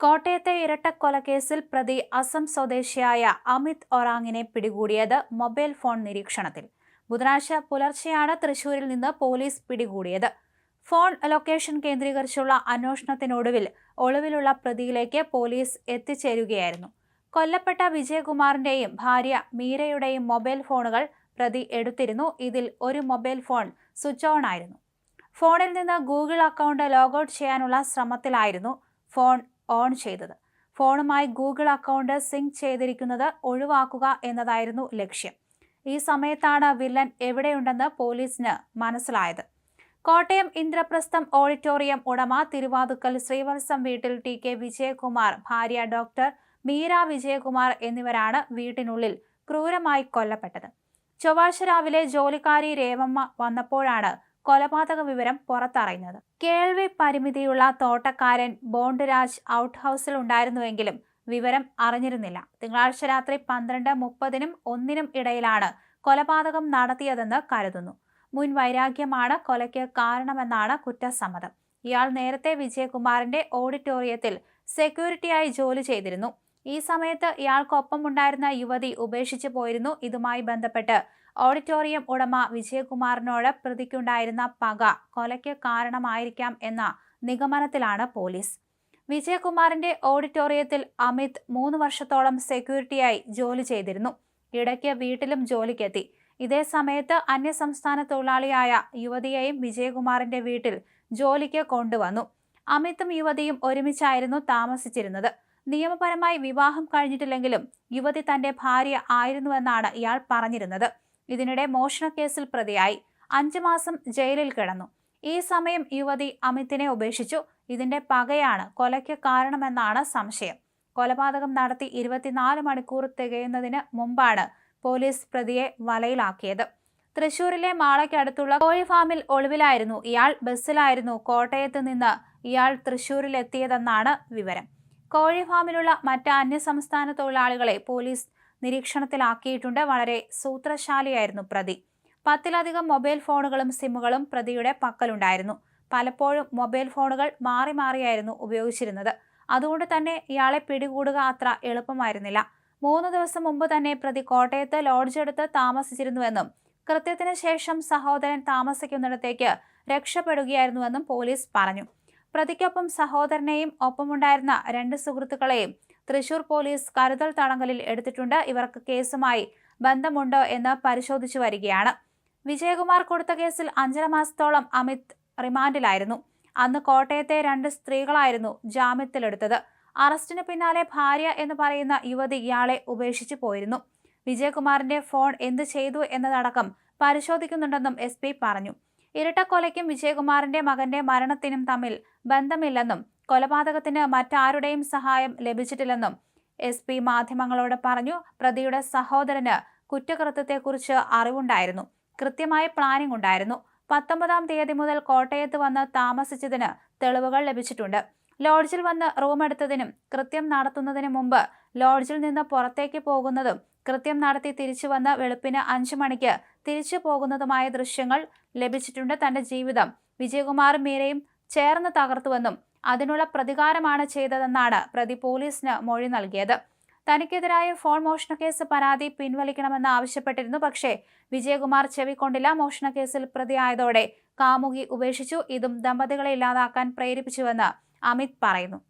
കോട്ടയത്തെ ഇരട്ടക്കൊലക്കേസിൽ പ്രതി അസം സ്വദേശിയായ അമിത് ഒറാങ്ങിനെ പിടികൂടിയത് മൊബൈൽ ഫോൺ നിരീക്ഷണത്തിൽ. ബുധനാഴ്ച പുലർച്ചെയാണ് തൃശൂരിൽ നിന്ന് പോലീസ് പിടികൂടിയത്. ഫോൺ ലൊക്കേഷൻ കേന്ദ്രീകരിച്ചുള്ള അന്വേഷണത്തിനൊടുവിൽ ഒളിവിലുള്ള പ്രതിയിലേക്ക് പോലീസ് എത്തിച്ചേരുകയായിരുന്നു. കൊല്ലപ്പെട്ട വിജയകുമാറിന്റെയും ഭാര്യ മീരയുടെയും മൊബൈൽ ഫോണുകൾ പ്രതി എടുത്തിരുന്നു. ഇതിൽ ഒരു മൊബൈൽ ഫോൺ സ്വിച്ച് ഓൺ ആയിരുന്നു. ഫോണിൽ നിന്ന് ഗൂഗിൾ അക്കൗണ്ട് ലോഗൌട്ട് ചെയ്യാനുള്ള ശ്രമത്തിലായിരുന്നു. ഫോൺ ഓൺ ചെയ്തത്. ഫോണുമായി ഗൂഗിൾ അക്കൗണ്ട് സിങ്ക് ചെയ്തിരിക്കുന്നത് ഒഴിവാക്കുക എന്നതായിരുന്നു ലക്ഷ്യം. ഈ സമയത്താണ് വില്ലൻ എവിടെയുണ്ടെന്ന് പോലീസിന് മനസ്സിലായത്. കോട്ടയം ഇന്ദ്രപ്രസ്ഥം ഓഡിറ്റോറിയം ഉടമ തിരുവാതുക്കൽ ശ്രീവത്സം വീട്ടിൽ ടി കെ വിജയകുമാർ ഭാര്യ ഡോക്ടർ മീര വിജയകുമാർ എന്നിവരാണ് വീട്ടിനുള്ളിൽ ക്രൂരമായി കൊല്ലപ്പെട്ടത്. ചൊവ്വാഴ്ച രാവിലെ ജോലിക്കാരി രേവമ്മ വന്നപ്പോഴാണ് കൊലപാതക വിവരം പുറത്തറിയുന്നത്. കേൾവി പരിമിതിയുള്ള തോട്ടക്കാരൻ ബോണ്ടുരാജ് ഔട്ട് ഹൗസിൽ ഉണ്ടായിരുന്നുവെങ്കിലും വിവരം അറിഞ്ഞിരുന്നില്ല. തിങ്കളാഴ്ച രാത്രി പന്ത്രണ്ട് മുപ്പതിനും ഒന്നിനും ഇടയിലാണ് കൊലപാതകം നടത്തിയതെന്ന് കരുതുന്നു. മുൻ വൈരാഗ്യമാണ് കൊലയ്ക്ക് കാരണമെന്നാണ് കുറ്റസമ്മതം. ഇയാൾ നേരത്തെ വിജയകുമാറിന്റെ ഓഡിറ്റോറിയത്തിൽ സെക്യൂരിറ്റിയായി ജോലി ചെയ്തിരുന്നു. ഈ സമയത്ത് ഇയാൾക്കൊപ്പമുണ്ടായിരുന്ന യുവതി ഉപേക്ഷിച്ചു പോയിരുന്നു. ഇതുമായി ബന്ധപ്പെട്ട് ഓഡിറ്റോറിയം ഉടമ വിജയകുമാറിനോട് പ്രതിക്കുണ്ടായിരുന്ന പക കൊലയ്ക്ക് കാരണമായിരിക്കാം എന്ന നിഗമനത്തിലാണ് പോലീസ്. വിജയകുമാറിന്റെ ഓഡിറ്റോറിയത്തിൽ അമിത് മൂന്ന് വർഷത്തോളം സെക്യൂരിറ്റിയായി ജോലി ചെയ്തിരുന്നു. ഇടയ്ക്ക് വീട്ടിലും ജോലിക്കെത്തി. ഇതേ സമയത്ത് അന്യസംസ്ഥാന തൊഴിലാളിയായ യുവതിയെയും വിജയകുമാറിന്റെ വീട്ടിൽ ജോലിക്ക് കൊണ്ടുവന്നു. അമിതും യുവതിയും ഒരുമിച്ചായിരുന്നു താമസിച്ചിരുന്നത്. നിയമപരമായി വിവാഹം കഴിഞ്ഞിട്ടില്ലെങ്കിലും യുവതി തന്റെ ഭാര്യ ആയിരുന്നുവെന്നാണ് ഇയാൾ പറഞ്ഞിരുന്നത്. ഇതിനിടെ മോഷണക്കേസിൽ പ്രതിയായി. അഞ്ചു മാസം ജയിലിൽ കിടന്നു. ഈ സമയം യുവതി അമിത്തിനെ ഉപേക്ഷിച്ചു. ഇതിന്റെ പകയാണ് കൊലയ്ക്ക് കാരണമെന്നാണ് സംശയം. കൊലപാതകം നടത്തി ഇരുപത്തിനാല് മണിക്കൂർ തികയുന്നതിന് മുമ്പാണ് പോലീസ് പ്രതിയെ വലയിലാക്കിയത്. തൃശൂരിലെ മാളയ്ക്കടുത്തുള്ള കോഴി ഫാമിൽ ഒളിവിലായിരുന്നു ഇയാൾ. ബസ്സിലായിരുന്നു കോട്ടയത്ത് നിന്ന് ഇയാൾ തൃശൂരിലെത്തിയതെന്നാണ് വിവരം. കോഴി ഫാമിലുള്ള മറ്റ് അന്യസംസ്ഥാന തൊഴിലാളികളെ പോലീസ് നിരീക്ഷണത്തിലാക്കിയിട്ടുണ്ട്. വളരെ സൂത്രശാലിയായിരുന്നു പ്രതി. പത്തിലധികം മൊബൈൽ ഫോണുകളും സിമ്മുകളും പ്രതിയുടെ പക്കലുണ്ടായിരുന്നു. പലപ്പോഴും മൊബൈൽ ഫോണുകൾ മാറി മാറിയായിരുന്നു ഉപയോഗിച്ചിരുന്നത്. അതുകൊണ്ട് തന്നെ ഇയാളെ പിടികൂടുക അത്ര എളുപ്പമായിരുന്നില്ല. മൂന്ന് ദിവസം മുമ്പ് തന്നെ പ്രതി കോട്ടയത്ത് ലോഡ്ജെടുത്ത് താമസിച്ചിരുന്നുവെന്നും കൃത്യത്തിന് ശേഷം സഹോദരൻ താമസിക്കുന്നിടത്തേക്ക് രക്ഷപ്പെടുകയായിരുന്നുവെന്നും പോലീസ് പറഞ്ഞു. പ്രതിക്കൊപ്പം സഹോദരനെയും ഒപ്പമുണ്ടായിരുന്ന രണ്ട് സുഹൃത്തുക്കളെയും തൃശൂർ പോലീസ് കരുതൽ തടങ്കലിൽ എടുത്തിട്ടുണ്ട്. ഇവർക്ക് കേസുമായി ബന്ധമുണ്ടോ എന്ന് പരിശോധിച്ചു വരികയാണ്. വിജയകുമാർ കൊടുത്ത കേസിൽ അഞ്ചര മാസത്തോളം അമിത് റിമാൻഡിലായിരുന്നു. അന്ന് കോട്ടയത്തെ രണ്ട് സ്ത്രീകളായിരുന്നു ജാമ്യത്തിലെടുത്തത്. അറസ്റ്റിന് പിന്നാലെ ഭാര്യ എന്ന് പറയുന്ന യുവതി ഇയാളെ ഉപേക്ഷിച്ചു പോയിരുന്നു. വിജയകുമാറിന്റെ ഫോൺ എന്ത് ചെയ്തു എന്നതടക്കം പരിശോധിക്കുന്നുണ്ടെന്നും എസ് പറഞ്ഞു. ഇരട്ടക്കൊലയ്ക്കും വിജയകുമാറിന്റെ മകന്റെ മരണത്തിനും തമ്മിൽ ബന്ധമില്ലെന്നും കൊലപാതകത്തിന് മറ്റാരുടെയും സഹായം ലഭിച്ചിട്ടില്ലെന്നും എസ് പി മാധ്യമങ്ങളോട് പറഞ്ഞു പ്രതിയുടെ സഹോദരന് കുറ്റകൃത്യത്തെക്കുറിച്ച് അറിവുണ്ടായിരുന്നു. കൃത്യമായ പ്ലാനിംഗ് ഉണ്ടായിരുന്നു. പത്തൊമ്പതാം തീയതി മുതൽ കോട്ടയത്ത് വന്ന് താമസിച്ചതിന് തെളിവുകൾ ലഭിച്ചിട്ടുണ്ട്. ലോഡ്ജിൽ വന്ന് റൂം എടുത്തതിനും കൃത്യം നടത്തുന്നതിന് മുമ്പ് ലോഡ്ജിൽ നിന്ന് പുറത്തേക്ക് പോകുന്നതും കൃത്യം നടത്തി തിരിച്ചു വന്ന് വെളുപ്പിന് അഞ്ചു മണിക്ക് തിരിച്ചു പോകുന്നതുമായ ദൃശ്യങ്ങൾ ലഭിച്ചിട്ടുണ്ട് തന്റെ ജീവിതം. വിജയകുമാറും മീരയും ചേർന്ന് തകർത്തുവെന്നും അതിനുള്ള പ്രതികാരമാണ് ചെയ്തതെന്നാണ് പ്രതി പോലീസിന് മൊഴി നൽകിയത്. തനിക്കെതിരായ ഫോൺ മോഷണക്കേസ് പരാതി പിൻവലിക്കണമെന്ന് ആവശ്യപ്പെട്ടിരുന്നു. പക്ഷേ വിജയകുമാർ ചെവിക്കൊണ്ടില്ല. മോഷണക്കേസിൽ പ്രതിയായതോടെ കാമുകി ഉപേക്ഷിച്ചു. ഇതും ദമ്പതികളെ ഇല്ലാതാക്കാൻ പ്രേരിപ്പിച്ചുവെന്ന് അമിത് പറയുന്നു.